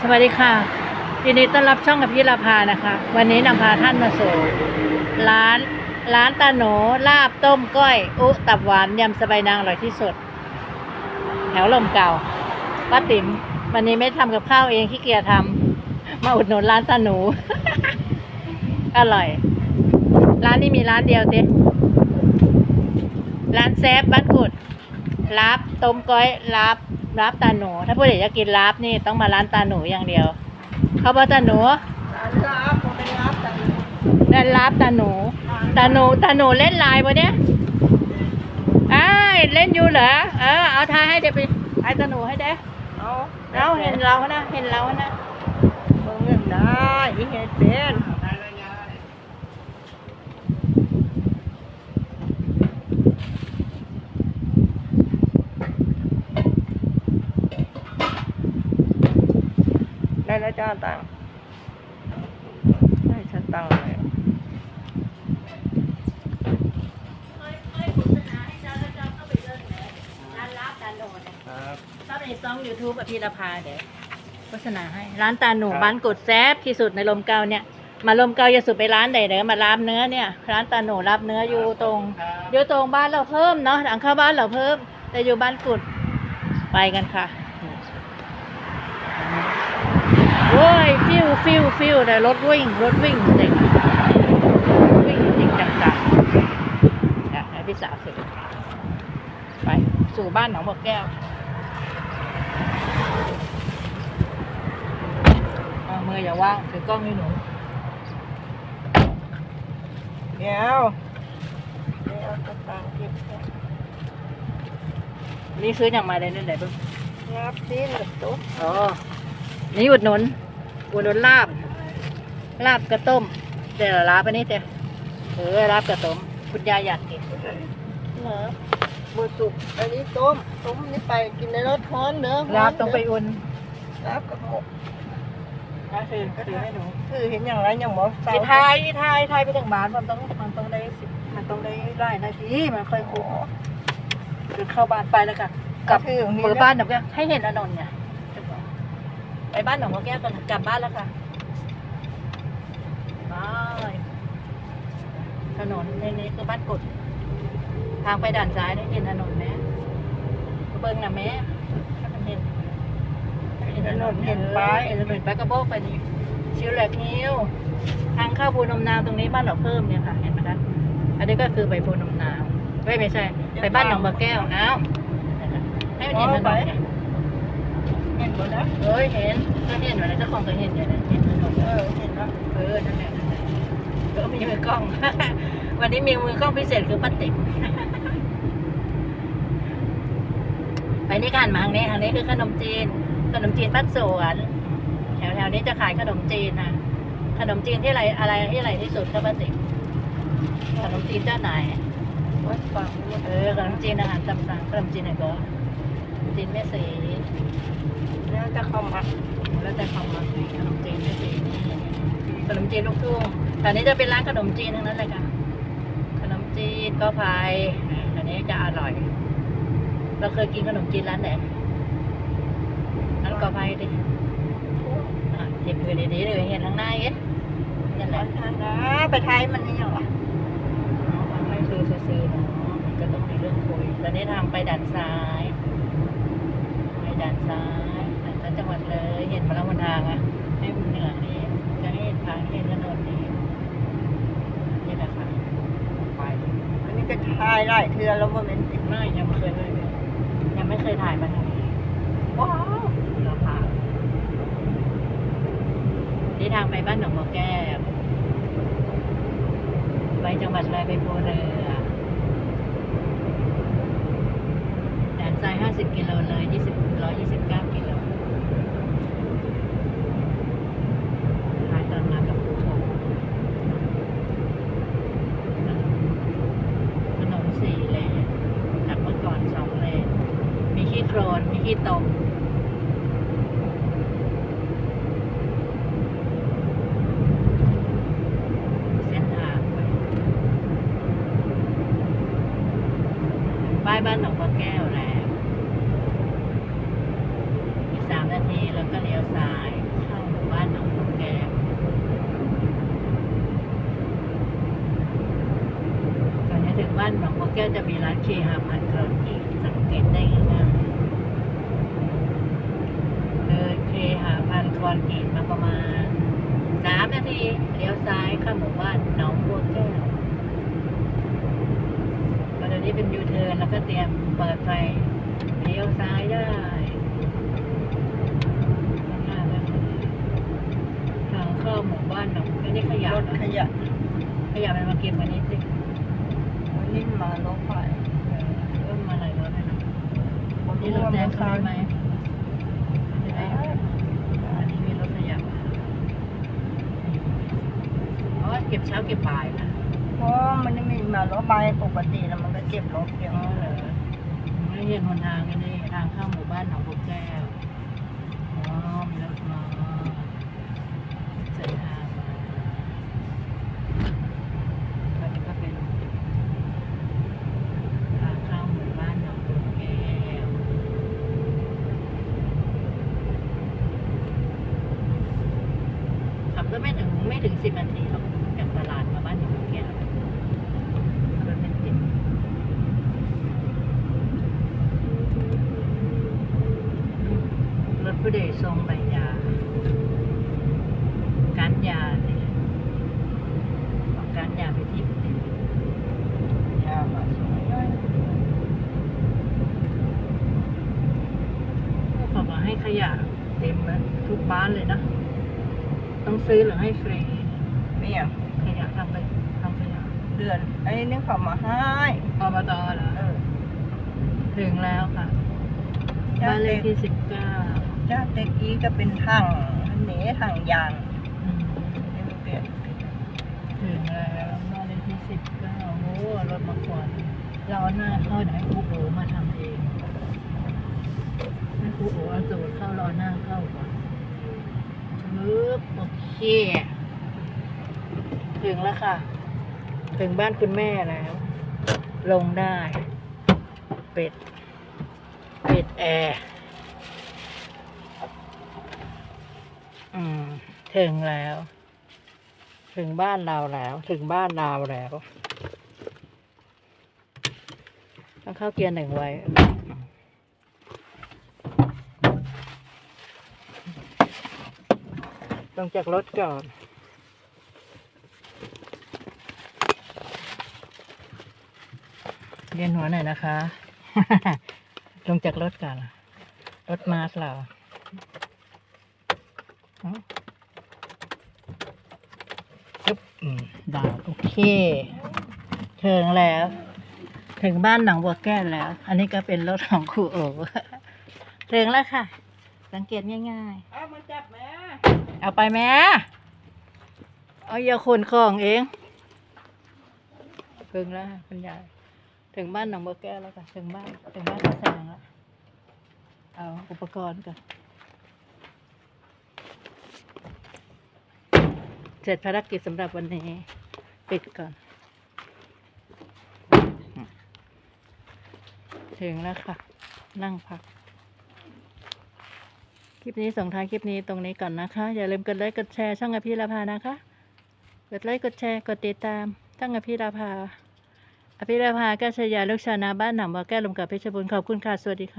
สวัสดีค่ะยินดีต้อนรับช่องกับพี่ลาภานะคะ วันนี้นำพาท่านมาสู่ร้านร้านตาโหนลาบต้มก้อยอุตับหวานยำสบายนางอร่อยที่สุด แถวลมเก่าป้าติ๋มวันนี้ไม่ทำกับข้าวเองขี้เกียจทำมาอุดหนุนร้านตาหนู อร่อย ร้านนี้มีร้านเดียวเต้ร้านแซฟบ้านกุดลาบต้มก้อยลาบ ลาบตาหนู ถ้าผู้ใดจะกินลาบนี่ต้องมาร้านตาหนูอย่างเดียว เขาบอกตาหนูร้านลาบผมเป็นลาบแต่นั่นลาบตาหนู ตาหนูตาหนูเล่นไลน์ปะเนี่ยอ้ายเล่นอยู่เหรอ เออเอาทายให้เดี๋ยวไปไอ้ตาหนูให้ได้เอาเราเห็นเรานะเห็นเรานะเบิ่งเงินได้อีเฮ็ดเป็นได้แล้ว จ้าตังค์ได้ฉันตังค์เลยร้านลาบตาหนูเนี่ยครับชอบในซองยูทูบอภิรพาเดี๋ยวโฆษณาให้ ร้านตาหนูครับบ้านกุดแซบที่สุดในลมเกาเนี่ย มาลมเกาอย่าสุดไปร้านไหนเดี๋ยวมาลาบเนื้อเนี่ย ร้านตาหนูลาบเนื้ออยู่ตรงอยู่ตรงบ้านเราเพิ่มเนาะหลังเข้าบ้านเราเพิ่ม แต่อยู่บ้านกุดไปกันค่ะ โอ้ย ฟิวฟิวฟิวแต่รถวิ่ง รถวิ่งเด็กวิ่งจริงจังจังอะให้พี่สาวเสร็จไป สู่บ้านหนองบัวแก้วเอามืออย่าว่างถือกล้องให้หนูเดี๋ยวเดี๋ยวจะตังค์เก็บไว้นี่ซื้ออย่างมาเลยนี่ไหนบ้างงับซีนกับตุ๊กอ๋อนี่อุดหนุน อุดหนุนลาบ ลาบกระต้มเดี๋ยวลาบไปนี่เจ้เออลาบกระต้มคุณยายอยากกินเหรอบัวสุกอันนี้ต้มต้มนี่ไปกินในรถท้อนเนื้อลาบต้องไปอุ่นลาบกับหมกนะซื้อซื้อให้หนูคือเห็นอย่างไรอย่างหมอสาอีวไทยอีไทยไทยไปถึงบ้านมันต้องมันต้องได้สิมันต้องได้ไล่นาทีมันค่อยคุ้มคือเข้าบ้านไปแล้วกันกลับคืออย่างนี้เปิดนะบ้านหนองแก้วให้เห็นอนนท์เนี่ย ไปบ้านหนองบัวแก้วกันกลับบ้านแล้วค่ะไปถนนในนี้คือบ้านกด ทางไปด่านซ้ายนี่เห็นอนนท์ไหมเบิ้งนะแม่ถ้ามันเห็นเห็นถนนเห็นป้ายเห็นถนนป้ายกระโบอกไปนี่ชิวแหลกฮิวทางเข้าภูนมนาวตรงนี้บ้านเราเพิ่มเนี่ยค่ะ เห็นไหมคะอันนี้ก็คือไปภูนมนาวไม่ไม่ใช่ ไปบ้านหนองบัวแก้วอ้าวให้มันเห็นถนนเนี่ยเห็นหมดนะเฮ้ยเห็นก็เห็นเหมือนเจ้าของก็เห็นอยู่นะเห็นถนนเออเห็นแล้วเออนั่นแหละนั่นแหละก็มีมือกล้อง วันนี้มีมือกล้องพิเศษคือป้าติ๋มไปนี่กันมาทางนี้ทางนี้คือขนมจีน ขนมจีนบ้านสวนแถวแถวนี้จะขายขนมจีนนะขนมจีนที่อะไรอะไรที่อะไรที่สุดครับป้าติ๋มขนมจีนเจ้าไหนวัดฝั่งหมดเออขนมจีนอาหารตำสั่งขนมจีนไหนก็ขนมจีนแม่สี แล้วจะเข้ามาแล้วแต่ความมาขนมจีนแม่สีขนมจีนลูกทุ่งแถวนี้จะเป็นร้านขนมจีนทั้งนั้นเลยค่ะ ขนมจีนก็พายอันนี้จะอร่อย เราเคยกินขนมจีนร้านไหนร้านกอไผ่ดิอะเจ็บมือดีๆเลยเห็นข้างหน้าเอ๊ะนั่นแหวัละดทางนะไปไทยมันนี่เหรอไม่ซื้อซื้อๆเนาะมันก็ต้องมีเรื่องคุยตอนนี้ทางไปด่านซ้าย ไปด่านซ้ายด่านซ้าย จังหวัดเลยเห็นมพละวันทางอะให้บุญเหนื่อยนี่จะให้ทางเห็นถนนนี้นี่แหละค่ะไปอันนี้ก็ถ่ายหลาเทือแล้วก็เป็นติดไม่ยังไม่เคยเลยยังไม่เคยถ่ายมาทางนี้ว้าวเราผ่านนี่ทางไปบ้านหนองบัวแก้วไปจังหวัดเลยไปโพเรือแดนซ้าย50กิโลเลย20 129 แก้วแล้วอีกสามนาทีเราก็เลี้ยวซ้ายเข้าหมู่บ้านหนองนกแก้วตอนนี้ถึงบ้านหนองนกแก้วจะมีร้านเคฮาพันคาราโอเกะสังเกตได้ง่ายเลยเคฮาพันครอนกะมาประมาณสามนาทีเลี้ยวซ้ายเข้าหมู่บ้านหนองบัวแก้ว นนี้เป็นยูเทิร์นแล้วก็เตรียมเปิดไฟเลี้ยวซ้ายได้ข้างหน้าแบบนี้ทางเข้าหมู่บ้านหนองอันนี้ขยะรถเหรอขยะ ขยะมันมาเก็บวันนี้สิวันนี้มาลบไปเออมาหลายรถเลยนะวันนี่นี้รรถถแจ๊แจ้คงเขาเขาได้ไหมใช่ไหมอันนี้มีรถขยะมาเพราะว่าเก็บเช้าเก็บบ่ายนะ เพราะมันไม่มีมารถไปปกติแล้วมันก็เจ็บรถเดียวอ๋อเหรอไม่เห็นหนทางกันนี่ทางเข้าหมู่บ้านหนองบัวแก้วอ๋อมีรถมาเส้นทางมาอันนี้ก็เป็นทางเข้าหมู่บ้านหนองบัวแก้วขับก็ไม่ถึงไม่ถึงสิบนาทีหรอกจากตลาดมาบ้านหนองแก้วรถไม่ติดรถ ผู้ใดทรงใบยา การยาเนี่ยของการยาไปที่ประเทศยามาสวยเลยเขาบอกให้ขยะเต็มแล้วทุกบ้านเลยนะ ต้องซื้อหรือให้ฟรีเนี่ยขยะทำไปทำขยะเดือนไอ้นี่เขามาให้อบตเหรอเออถึงแล้วค่ะจ้าบ้านเลเต็ขกที่สิบเก้า จ้าเต็กอีก็เป็นทางอันนี้ทางยางเปลี่ยนถึงแล้วบ้านเลขที่สิบเก้าโอ้รถมาก่อนเรอาหน้าเข้าไหนครูโอมาทำเองให้ครูโอเอาสูตรเข้ารอหน้าเข้าก่อนปึ๊บโอเคถึงแล้วค่ะ ถึงบ้านคุณแม่แล้ว ลงได้ เป็ด เป็ดแอร์ อืมถึงแล้ว ถึงบ้านเราแล้ว ถึงบ้านเราแล้วต้องเข้าเกียร์หนึ่งไว้ลงจากรถก่อนเรียนหัวหน่อยนะคะ ลงจากรถก่อน รถมาสเรา ปึ๊บอืมดาวโอเค ถึงแล้ว ถึงบ้านหนองบัวแก้วแล้ว อันนี้ก็เป็นรถของครูโอถึงแล้วค่ะ สังเกตง่ายเอามาจับแม่ๆเอาไปแม่เอาอย่าขนของเองถึงแล้วค่ะคุณยายถึงบ้านหนองบัวแก้วแล้วค่ะ ถึงบ้าน ถึงบ้านกระแสงแล้ว เอาอุปกรณ์ก่อน เสร็จภารกิจสำหรับวันนี้ ปิดก่อน ถึงแล้วค่ะ นั่งพัก คลิปนี้ส่งท้ายคลิปนี้ตรงนี้ก่อนนะคะ อย่าลืมกดไลค์กดแชร์ช่องอภิราภานะคะ กดไลค์กดแชร์กดติดตามช่องอภิราภาอภิราภาก็ชยาลูกชานาบ้านหนำว่าแก้วลมกับเพชรบุญขอบคุณค่ะ สวัสดีค่ะ